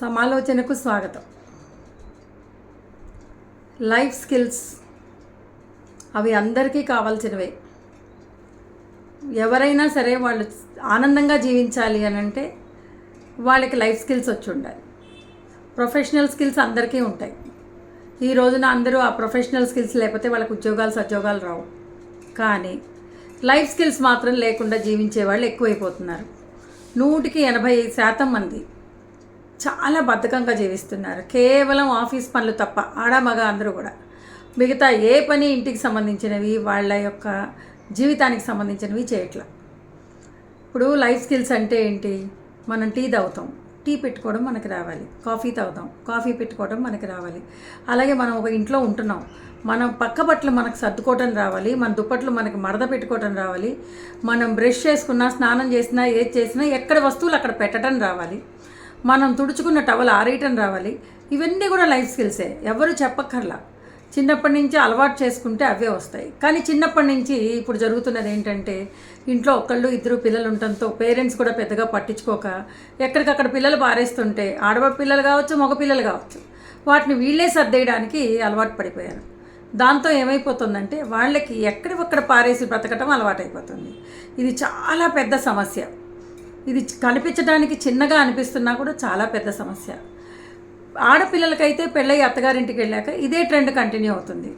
సమాలోచనకు స్వాగతం. Life skills అవి అందరికీ కావాల్సినవే. ఎవరైనా సరే వాళ్ళు ఆనందంగా జీవించాలి అని అంటే వాళ్ళకి లైఫ్ స్కిల్స్ వచ్చి ఉండాలి. ప్రొఫెషనల్ స్కిల్స్ అందరికీ ఉంటాయి. ఈ రోజున అందరూ ఆ ప్రొఫెషనల్ స్కిల్స్ లేకపోతే వాళ్ళకి ఉద్యోగాలు సద్యోగాలు రావు. కానీ లైఫ్ స్కిల్స్ మాత్రం లేకుండా జీవించే వాళ్ళు ఎక్కువైపోతున్నారు. నూటికి ఎనభై శాతం మంది చాలా బద్ధకంగా జీవిస్తున్నారు. కేవలం ఆఫీస్ పనులు తప్ప ఆడ మగ అందరూ కూడా. మిగతా ఏ పని ఇంటికి సంబంధించినవి వాళ్ళ యొక్క జీవితానికి సంబంధించినవి చేయట్లా. ఇప్పుడు లైఫ్ స్కిల్స్ అంటే ఏంటి? మనం టీ తాగుతాం. టీ పెట్టుకోవడం మనకి రావాలి. కాఫీ తాగుతాం. కాఫీ పెట్టుకోవడం మనకి రావాలి. అలాగే మనం ఒక ఇంట్లో ఉంటున్నాం. మనం పక్క బట్టలు మనకు సర్దుకోవటం రావాలి. మన దుప్పట్లు మనకి మరద పెట్టుకోవటం రావాలి. మనం బ్రష్ చేసుకున్నా స్నానం చేసినా ఏది చేసినా ఎక్కడ వస్తువులు అక్కడ పెట్టడం రావాలి. మనం తుడుచుకున్న టవల్ ఆరేయటం రావాలి. ఇవన్నీ కూడా లైఫ్ స్కిల్సే ఎవరు చెప్పక్కర్లా. చిన్నప్పటి నుంచి అలవాటు చేసుకుంటే అవే వస్తాయి. కానీ చిన్నప్పటి నుంచి ఇప్పుడు జరుగుతున్నది ఏంటంటే ఇంట్లో ఒకళ్ళు ఇద్దరు పిల్లలు ఉండటంతో పేరెంట్స్ కూడా పెద్దగా పట్టించుకోక ఎక్కడికక్కడ పిల్లలు పారేస్తుంటే ఆడవాళ్ళ పిల్లలు కావచ్చు మగ పిల్లలు కావచ్చు వాటిని వీళ్ళే సర్దేయడానికి అలవాటు పడిపోయారు. దాంతో ఏమైపోతుందంటే వాళ్ళకి ఎక్కడికక్కడ పారేసి బ్రతకటం అలవాటైపోతుంది. ఇది చాలా పెద్ద సమస్య. ఇది కనిపించడానికి చిన్నగా అనిపిస్తున్నా కూడా చాలా పెద్ద సమస్య. ఆడపిల్లలకైతే పెళ్ళయి అత్తగారింటికి వెళ్ళాక ఇదే ట్రెండ్ కంటిన్యూ అవుతుంది.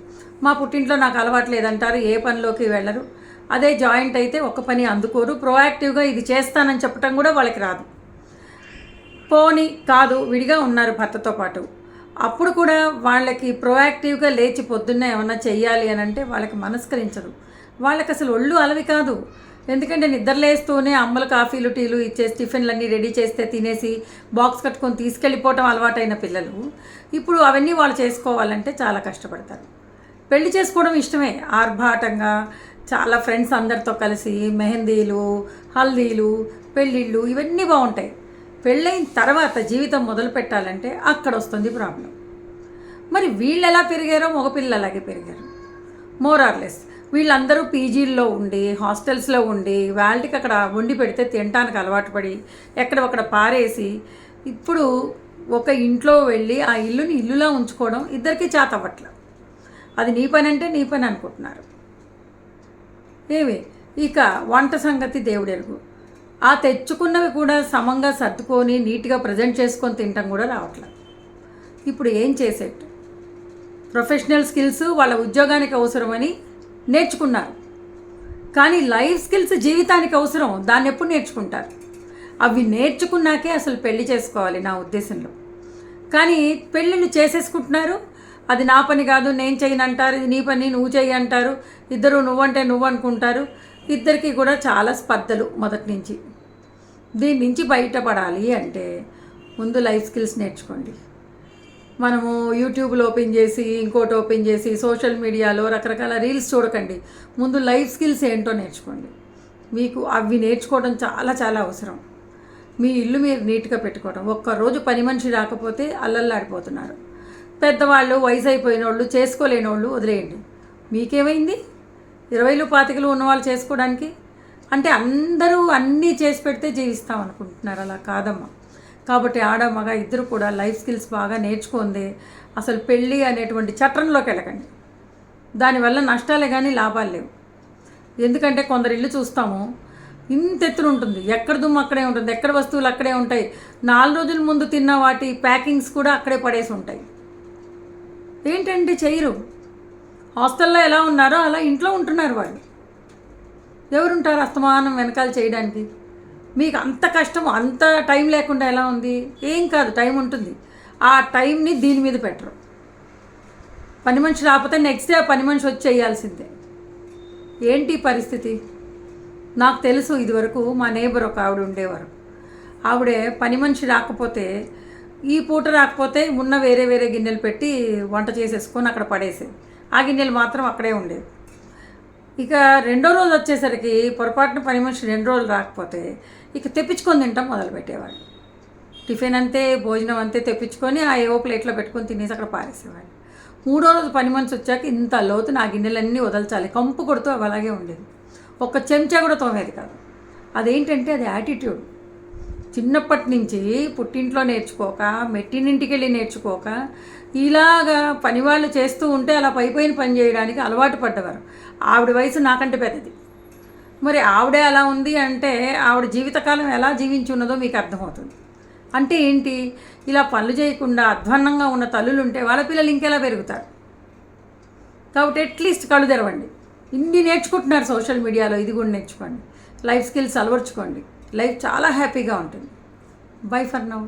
మా పుట్టింట్లో నాకు అలవాటు లేదంటారు ఏ పనిలోకి వెళ్ళరు. అదే జాయింట్ అయితే ఒక పని అందుకోరు. ప్రోయాక్టివ్గా ఇది చేస్తానని చెప్పటం కూడా వాళ్ళకి రాదు. పోని కాదు విడిగా ఉన్నారు భర్తతో పాటు. అప్పుడు కూడా వాళ్ళకి ప్రొయాక్టివ్గా లేచి పొద్దున్నే ఏమన్నా చెయ్యాలి అని అంటే వాళ్ళకి మనస్కరించదు. వాళ్ళకి అసలు ఒళ్ళు అలవి కాదు. ఎందుకంటే నిద్రలేస్తూనే అమ్మలు కాఫీలు టీలు ఇచ్చేసి టిఫిన్లన్నీ రెడీ చేస్తే తినేసి బాక్స్ కట్టుకొని తీసుకెళ్ళిపోవటం అలవాటైన పిల్లలు. ఇప్పుడు అవన్నీ వాళ్ళు చేసుకోవాలంటే చాలా కష్టపడతారు. పెళ్ళి చేసుకోవడం ఇష్టమే. ఆర్భాటంగా చాలా ఫ్రెండ్స్ అందరితో కలిసి మెహందీలు హల్దీలు పెళ్ళిళ్ళు ఇవన్నీ బాగుంటాయి. పెళ్ళైన తర్వాత జీవితం మొదలు పెట్టాలంటే అక్కడ వస్తుంది ప్రాబ్లం. మరి వీళ్ళు ఎలా పెరిగారో మగపిల్లలు అలాగే పెరిగారు. మోరార్లెస్ వీళ్ళందరూ పీజీల్లో ఉండి హాస్టల్స్లో ఉండి వాళ్ళకి అక్కడ వండి పెడితే తినటానికి అలవాటు పడి ఎక్కడొక్కడ పారేసి ఇప్పుడు ఒక ఇంట్లో వెళ్ళి ఆ ఇల్లుని ఇల్లులా ఉంచుకోవడం ఇద్దరికీ చేత చేతవ్వట్ల అది నీ పని అంటే నీ పని అనుకుంటున్నారు. ఏమి? ఇక వంట సంగతి దేవుడెరుగు. ఆ తెచ్చుకున్నవి కూడా సమంగా సర్దుకొని నీట్గా ప్రజెంట్ చేసుకొని తినటం కూడా రావట్లేదు ఇప్పుడు ఏం చేసేట్టు? ప్రొఫెషనల్ స్కిల్స్ వాళ్ళ ఉద్యోగానికి అవసరమని నేర్చుకున్నారు. కానీ లైఫ్ స్కిల్స్ జీవితానికి అవసరం దాన్ని ఎప్పుడు నేర్చుకుంటారు? అవి నేర్చుకున్నాకే అసలు పెళ్ళి చేసుకోవాలి నా ఉద్దేశంలో. కానీ పెళ్ళిళ్ళు చేసేసుకుంటున్నారు. అది నా పని కాదు నేను చేయను అంటారు ఇది నీ పని నువ్వు చేయి అంటారు ఇద్దరు నువ్వంటే నువ్వు అనుకుంటారు. ఇద్దరికి కూడా చాలా స్పర్ధలు మొదటి నుంచి. దీని నుంచి బయటపడాలి అంటే ముందు లైఫ్ స్కిల్స్ నేర్చుకోండి. మనము యూట్యూబ్లో ఓపెన్ చేసి ఇంకోటి ఓపెన్ చేసి సోషల్ మీడియాలో రకరకాల రీల్స్ చూడకండి. ముందు లైఫ్ స్కిల్స్ ఏంటో నేర్చుకోండి. మీకు అవి నేర్చుకోవడం చాలా చాలా అవసరం. మీ ఇల్లు మీరు నీట్గా పెట్టుకోవడం. ఒక్కరోజు పని మనిషి రాకపోతే అల్లల్లాడిపోతున్నారు. పెద్దవాళ్ళు వయసు అయిపోయిన వాళ్ళు చేసుకోలేని వాళ్ళు వదిలేయండి. మీకేమైంది? ఇరవైలు పాతికలు ఉన్నవాళ్ళు చేసుకోవడానికి? అంటే అందరూ అన్నీ చేసి పెడితే జీవిస్తాం అనుకుంటున్నారు అలా కాదమ్మా. కాబట్టి ఆడ మగ ఇద్దరు కూడా లైఫ్ స్కిల్స్ బాగా నేర్చుకుంది అసలు పెళ్ళి అనేటువంటి చట్టంలోకి వెళ్ళకండి. దానివల్ల నష్టాలే కానీ లాభాలు లేవు. ఎందుకంటే కొందరు ఇల్లు చూస్తాము ఇంత ఎత్తున ఉంటుంది. ఎక్కడ దుమ్ము అక్కడే ఉంటుంది ఎక్కడ వస్తువులు అక్కడే ఉంటాయి. నాలుగు రోజుల ముందు తిన్న వాటి ప్యాకింగ్స్ కూడా అక్కడే పడేసి ఉంటాయి. ఏంటంటే చేయరు? హాస్టల్లో ఎలా ఉన్నారో అలా ఇంట్లో ఉంటున్నారు వాళ్ళు. ఎవరుంటారు అస్తమానం వెనకాల చేయడానికి? మీకు అంత కష్టం అంత టైం లేకుండా ఎలా ఉంది? ఏం కాదు టైం ఉంటుంది. ఆ టైంని దీని మీద పెట్టరు. పని మనిషి రాకపోతే నెక్స్ట్ డే ఆ పని మనిషి వచ్చి చేయాల్సిందే. ఏంటి పరిస్థితి? నాకు తెలుసు ఇదివరకు మా నేబర్ ఒక ఆవిడ ఉండేవారు. ఆవిడే పని మనిషి రాకపోతే ఈ పూట రాకపోతే ఉన్న వేరే వేరే గిన్నెలు పెట్టి వంట చేసేసుకొని అక్కడ పడేసేది. ఆ గిన్నెలు మాత్రం అక్కడే ఉండేవి. ఇక రెండో రోజు వచ్చేసరికి పొరపాటున పని మనిషి రెండు రోజులు రాకపోతే ఇక తెప్పించుకొని తింటాం మొదలుపెట్టేవాడు టిఫిన్ అంతే భోజనం అంతే తెప్పించుకొని ఆ ఏవో ప్లేట్లో పెట్టుకొని తినేసి అక్కడ పారేసేవాడు మూడో రోజు పని మనిషి వచ్చాక ఇంత లోతు నా గిన్నెలన్నీ వదల్చాలి. కంపు కొడుతూ అవి అలాగే ఉండేది. ఒక్క చెంచా కూడా తోమేది కాదు. అదేంటంటే అది యాటిట్యూడ్. చిన్నప్పటి నుంచి పుట్టింట్లో నేర్చుకోక మెట్టినింటికి వెళ్ళి నేర్చుకోక ఇలాగా పని వాళ్ళు చేస్తూ ఉంటే అలా పైపోయిన పని చేయడానికి అలవాటు పడ్డవారు. ఆవిడ వయసు నాకంటే పెద్దది. మరి ఆవిడే అలా ఉంది అంటే ఆవిడ జీవితకాలం ఎలా జీవించి ఉన్నదో మీకు అర్థమవుతుంది. అంటే ఏంటి? ఇలా పనులు చేయకుండా అధ్వాన్నంగా ఉన్న తల్లులు ఉంటే వాళ్ళ పిల్లలు ఇంకెలా పెరుగుతారు? కాబట్టి అట్లీస్ట్ కళ్ళు తెరవండి. ఇన్ని నేర్చుకుంటున్నారు సోషల్ మీడియాలో ఇది కూడా నేర్చుకోండి. Life skills అలవర్చుకోండి. లైఫ్ చాలా హ్యాపీగా ఉంటుంది. By for now